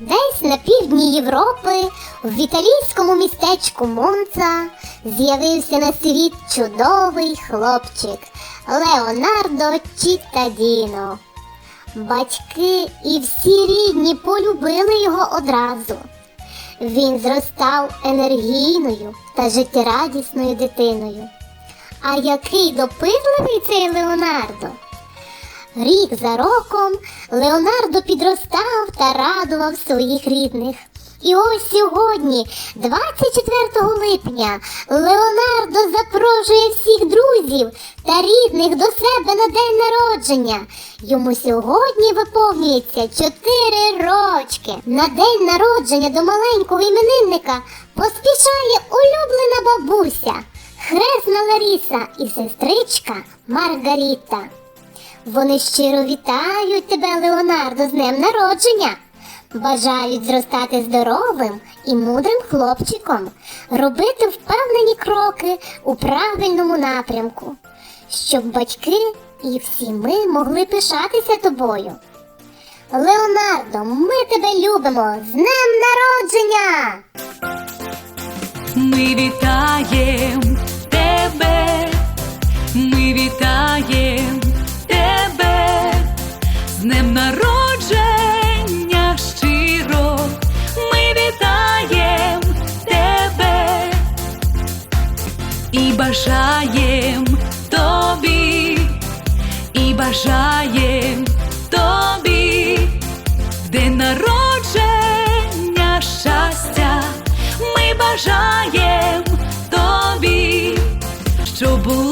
Десь на півдні Європи, в італійському містечку Монца, з'явився на світ чудовий хлопчик Леонардо Чіттадіно. Батьки і всі рідні полюбили його одразу. Він зростав енергійною та життєрадісною дитиною. А який допитливий цей Леонардо! Рік за роком Леонардо підростав та радував своїх рідних. І ось сьогодні, 24 липня, Леонардо запрошує всіх друзів та рідних до себе на день народження. Йому сьогодні виповнюється 4 рочки. На день народження до маленького іменинника поспішає улюблена бабуся, хресна Ларіса і сестричка Маргаріта. Вони щиро вітають тебе, Леонардо, з днем народження. Бажають зростати здоровим і мудрим хлопчиком, робити впевнені кроки у правильному напрямку, щоб батьки і всі ми могли пишатися тобою. Леонардо, ми тебе любимо з днем народження! Ми вітаєм днем народження щиро ми вітаєм тебе і бажаєм тобі, і бажаєм тобі, день народження щастя, ми бажаєм тобі, щоб було.